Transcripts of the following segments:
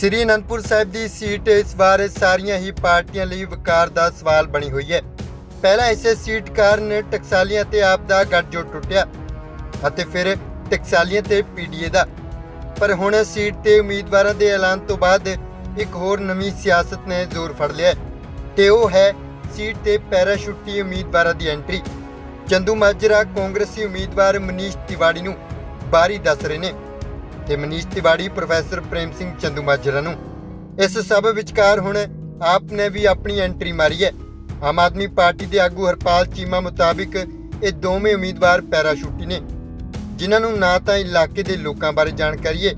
ਸ੍ਰੀ ਅਨੰਦਪੁਰ ਸਾਹਿਬ ਦੀ seat ਇਸ ਵਾਰ ਸਾਰੀਆਂ ਹੀ ਪਾਰਟੀਆਂ ਲਈ ਵਕਾਰ ਦਾ ਸਵਾਲ ਬਣੀ ਹੋਈ ਹੈ। ਪਹਿਲਾਂ ਇਸੇ ਸੀਟ ਕਾਰਨ ਟਕਸਾਲੀਆਂ ਤੇ ਆਪ ਦਾ ਗੱਠਜੋੜ ਟੁੱਟਿਆ ਅਤੇ ਫਿਰ ਟਕਸਾਲੀਆਂ ਤੇ ਪੀਡੀਏ ਦਾ। ਪਰ ਹੁਣ ਸੀਟ ਤੇ ਉਮੀਦਵਾਰਾਂ ਦੇ ਐਲਾਨ ਤੋਂ ਬਾਅਦ ਇੱਕ ਹੋਰ ਨਵੀਂ ਸਿਆਸਤ ਨੇ ਜ਼ੋਰ ਫੜ ਲਿਆ ਤੇ ਉਹ ਹੈ ਸੀਟ ਤੇ ਪੈਰਾਸ਼ੂਟੀ ਉਮੀਦਵਾਰਾਂ ਦੀ ਐਂਟਰੀ। ਚੰਦੂ ਮਾਜਰਾ ਕਾਂਗਰਸੀ ਉਮੀਦਵਾਰ ਮਨੀਸ਼ ਤਿਵਾੜੀ ਨੂੰ ਬਾਰੀ ਦੱਸ ਰਹੇ ਨੇ। ਤੇ ਮਨੀਸ਼ ਤਿਵਾੜੀ, ਪ੍ਰੋਫੈਸਰ ਪ੍ਰੇਮ ਸਿੰਘ ਚੰਦੂ ਨੂੰ। ਇਸ ਸਭ ਵਿਚਕਾਰ ਹੁਣ ਆਪ ਨੇ ਵੀ ਆਪਣੀ ਐਂਟਰੀ ਮਾਰੀ ਹੈ। ਆਮ ਆਦਮੀ ਪਾਰਟੀ ਦੇ ਆਗੂ ਹਰਪਾਲ ਚੀਮਾ ਮੁਤਾਬਿਕ ਇਹ ਦੋਵੇਂ ਉਮੀਦਵਾਰ ਪੈਰਾਸ਼ੂਟੀ ਨੇ। ਜਿਨ੍ਹਾਂ ਨੂੰ ਨਾ ਤਾਂ ਇਲਾਕੇ ਦੇ ਲੋਕਾਂ ਬਾਰੇ ਜਾਣਕਾਰੀ ਹੈ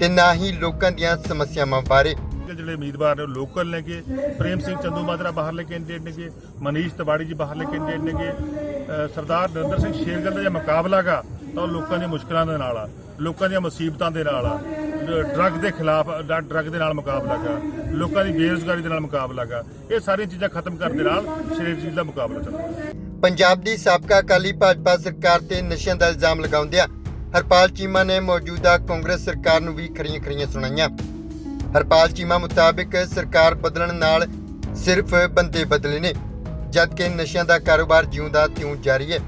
ਤੇ ਨਾ ਹੀ ਲੋਕਾਂ ਦੀਆਂ ਸਮੱਸਿਆਵਾਂ ਬਾਰੇ। ਜਿਹੜੇ ਉਮੀਦਵਾਰ ਨੇ ਲੋਕਲ ਨੇਗੇ, ਪ੍ਰੇਮ ਸਿੰਘ ਚੰਦੂ ਮਾਜਰਾ ਬਾਹਰਲੇ ਕੈਂਡੀਡੇਟ ਨੇਗੇ, ਮਨੀਸ਼ ਤਿਵਾੜੀ ਜੀ ਬਾਹਰਲੇ ਕੈਂਡੀਡੇਟ ਨੇਗੇ ਸਰਦਾਰ ਨਰਿੰਦਰ ਸਿੰਘ ਸ਼ੇਰਗਿੱਲ ਦਾ ਜੇ ਮੁਕਾਬਲਾ ਤਾਂ ਲੋਕਾਂ ਦੀਆਂ ਮੁਸ਼ਕਲਾਂ ਦੇ ਨਾਲ ਆ। ਲੋਕਾਂ ਦੀਆਂ ਮੁਸੀਬਤਾਂ ਦੇ ਨਾਲ ਆ ਡਰੱਗ ਦੇ ਖਿਲਾਫ ਡਰੱਗ ਦੇ ਨਾਲ ਮੁਕਾਬਲਾ ਗਾ ਲੋਕਾਂ ਦੀ ਬੇਰੁਜ਼ਗਾਰੀ ਦੇ ਨਾਲ ਮੁਕਾਬਲਾ ਗਾ ਇਹ ਸਾਰੀਆਂ ਚੀਜ਼ਾਂ ਖਤਮ ਕਰਨ ਦੇ ਨਾਲ ਸ਼੍ਰੀ ਜੀ ਦਾ ਮੁਕਾਬਲਾ ਚੱਲਦਾ। ਪੰਜਾਬ ਦੀ ਸਾਬਕਾ ਅਕਾਲੀ ਭਾਜਪਾ ਸਰਕਾਰ ਤੇ ਨਸ਼ਿਆਂ ਦਾ ਇਲਜ਼ਾਮ ਲਗਾਉਂਦਿਆਂ ਹਰਪਾਲ ਚੀਮਾ ਨੇ ਮੌਜੂਦਾ ਕਾਂਗਰਸ ਸਰਕਾਰ ਨੂੰ ਵੀ ਖਰੀਆਂ ਖਰੀਆਂ ਸੁਣਾਈਆਂ। ਹਰਪਾਲ ਚੀਮਾ ਮੁਤਾਬਿਕ ਸਰਕਾਰ ਬਦਲਣ ਨਾਲ ਸਿਰਫ ਬੰਦੇ ਬਦਲੇ ਨੇ, ਜਦਕਿ ਨਸ਼ਿਆਂ ਦਾ ਕਾਰੋਬਾਰ ਜਿਉਂਦਾ ਤਿਉਂ ਜਾਰੀ ਹੈ।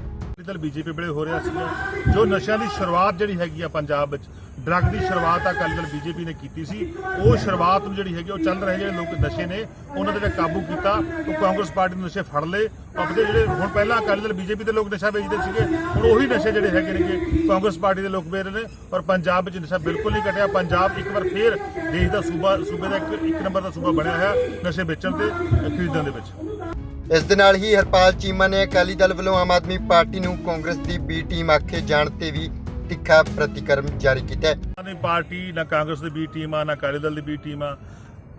ਅਕਾਲੀ ਬੀਜੇਪੀ ਵੇਲੇ ਹੋ ਰਿਹਾ ਸੀਗਾ, ਜੋ ਨਸ਼ਿਆਂ ਦੀ ਸ਼ੁਰੂਆਤ ਜਿਹੜੀ ਹੈਗੀ ਆ ਪੰਜਾਬ ਵਿੱਚ ਡਰੱਗ ਦੀ ਸ਼ੁਰੂਆਤ ਆ ਅਕਾਲੀ ਦਲ ਬੀਜੇਪੀ ਨੇ ਕੀਤੀ ਸੀ। ਉਹ ਸ਼ੁਰੂਆਤ ਨੂੰ ਜਿਹੜੀ ਹੈਗੀ ਉਹ ਚੱਲ ਰਹੇ ਜਿਹੜੇ ਲੋਕ ਨਸ਼ੇ ਨੇ, ਉਹਨਾਂ ਦੇ ਤੇ ਕਾਬੂ ਕੀਤਾ। ਉਹ ਕਾਂਗਰਸ ਪਾਰਟੀ ਨੂੰ ਨਸ਼ੇ ਫੜ ਲਏ। ਆਪਣੇ ਜਿਹੜੇ ਹੁਣ ਪਹਿਲਾਂ ਅਕਾਲੀ ਦਲ ਬੀਜੇਪੀ ਦੇ ਲੋਕ ਨਸ਼ਾ ਵੇਚਦੇ ਸੀਗੇ, ਹੁਣ ਉਹੀ ਨਸ਼ੇ ਜਿਹੜੇ ਹੈਗੇ ਨੇਗੇ, ਕਾਂਗਰਸ ਪਾਰਟੀ ਦੇ ਲੋਕ ਵੇਚ ਰਹੇ ਨੇ ਔਰ ਪੰਜਾਬ ਵਿੱਚ ਨਸ਼ਾ ਬਿਲਕੁਲ ਨਹੀਂ ਘਟਿਆ। ਪੰਜਾਬ ਇੱਕ ਵਾਰ ਫੇਰ ਦੇਸ਼ ਦਾ ਸੂਬਾ, ਸੂਬੇ ਦਾ ਇੱਕ ਇੱਕ ਨੰਬਰ ਦਾ ਸੂਬਾ ਬਣਿਆ ਹੋਇਆ ਨਸ਼ੇ ਵੇਚਣ ਤੇ, ਖਰੀਦਣ ਦੇ ਵਿੱਚ। ਇਸ ਦੇ ਨਾਲ ਹੀ ਹਰਪਾਲ ਚੀਮਾ ਨੇ ਅਕਾਲੀ ਦਲ ਵੱਲੋਂ ਆਮ ਆਦਮੀ ਪਾਰਟੀ ਨੂੰ ਕਾਂਗਰਸ ਦੀ ਬੀ ਟੀਮ ਆਖੇ ਜਾਣ ਤੇ ਵੀ ਤਿੱਖਾ ਪ੍ਰਤੀਕਰਮ ਜਾਰੀ ਕੀਤਾ ਹੈ। ਆਮ ਆਦਮੀ ਪਾਰਟੀ ਨਾ ਕਾਂਗਰਸ ਦੀ ਬੀ ਟੀਮ ਆ ਨਾ ਅਕਾਲੀ ਦਲ ਦੀ ਬੀ ਟੀਮ ਆ।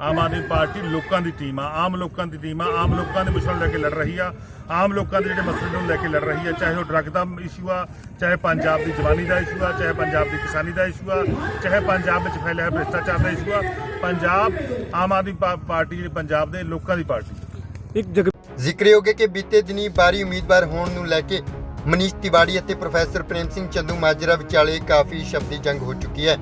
ਆਮ ਆਦਮੀ ਪਾਰਟੀ ਲੋਕਾਂ ਦੀ ਟੀਮ ਆ ਆਮ ਲੋਕਾਂ ਦੀ ਟੀਮ ਆ ਆਮ ਲੋਕਾਂ ਦੇ ਮੁਸ਼ਕਲ ਲੈ ਕੇ ਲੜ ਰਹੀ ਆ ਆਮ ਲੋਕਾਂ ਦੇ ਜਿਹੜੇ ਮਸਲੇ ਨੂੰ ਲੈ ਕੇ ਲੜ ਰਹੀ ਆ ਚਾਹੇ ਉਹ ਡਰੱਗ ਦਾ ਇਸ਼ੂ ਆ ਚਾਹੇ ਪੰਜਾਬ ਦੀ ਜਵਾਨੀ ਦਾ ਇਸ਼ੂ ਆ ਚਾਹੇ ਪੰਜਾਬ ਦੀ ਕਿਸਾਨੀ ਦਾ ਇਸ਼ੂ ਆ ਚਾਹੇ ਪੰਜਾਬ ਵਿੱਚ ਫੈਲਿਆ ਹੋਇਆ ਭ੍ਰਿਸ਼ਟਾਚਾਰ ਦਾ ਇਸ਼ੂ ਆ ਪੰਜਾਬ ਆਮ ਆਦਮੀ ਪਾਰਟੀ ਜਿਹੜੀ ਪੰਜਾਬ ਦੇ ਲੋਕਾਂ ਦੀ ਪਾਰਟੀ ਇੱਕ ਜਗ ਜ਼ਿਕਰਯੋਗ ਹੈ ਕਿ ਬੀਤੇ ਦਿਨੀ ਬਾਰੀ ਉਮੀਦਵਾਰ ਹੋਣ ਨੂੰ ਲੈ ਕੇ ਮਨੀਸ਼ ਤਿਵਾੜੀ ਅਤੇ ਪ੍ਰੋਫੈਸਰ ਪ੍ਰੇਮ ਸਿੰਘ ਚੰਦੂ ਮਾਜਰਾ ਵਿਚਾਲੇ ਕਾਫੀ ਸ਼ਬਦੀ ਜੰਗ ਹੋ ਚੁੱਕੀ ਹੈ।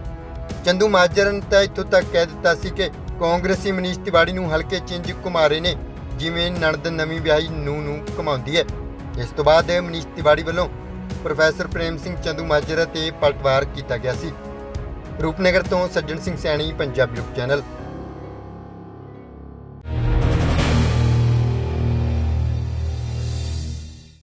ਚੰਦੂ ਮਾਜਰਾ ਨੇ ਤਾਂ ਇੱਥੋਂ ਤੱਕ ਕਹਿ ਦਿੱਤਾ ਸੀ ਕਿ ਕਾਂਗਰਸੀ ਮਨੀਸ਼ ਤਿਵਾੜੀ ਨੂੰ ਹਲਕੇ ਚਿੰਜ ਘੁਮਾਰੇ ਨੇ, ਜਿਵੇਂ ਨਣਦ ਨਵੀਂ ਵਿਆਹੀ ਨੂੰ ਨੂੰ ਘਮਾਉਂਦੀ ਹੈ। ਇਸ ਤੋਂ ਬਾਅਦ ਮਨੀਸ਼ ਤਿਵਾੜੀ ਵੱਲੋਂ ਪ੍ਰੋਫੈਸਰ ਪ੍ਰੇਮ ਸਿੰਘ ਚੰਦੂ ਮਾਜਰਾ ਤੇ ਪਲਟਵਾਰ ਕੀਤਾ ਗਿਆ ਸੀ। ਰੂਪਨਗਰ ਤੋਂ ਸੱਜਣ ਸਿੰਘ ਸੈਣੀ, ਪੰਜਾਬੀ ਲੋਕ ਚੈਨਲ।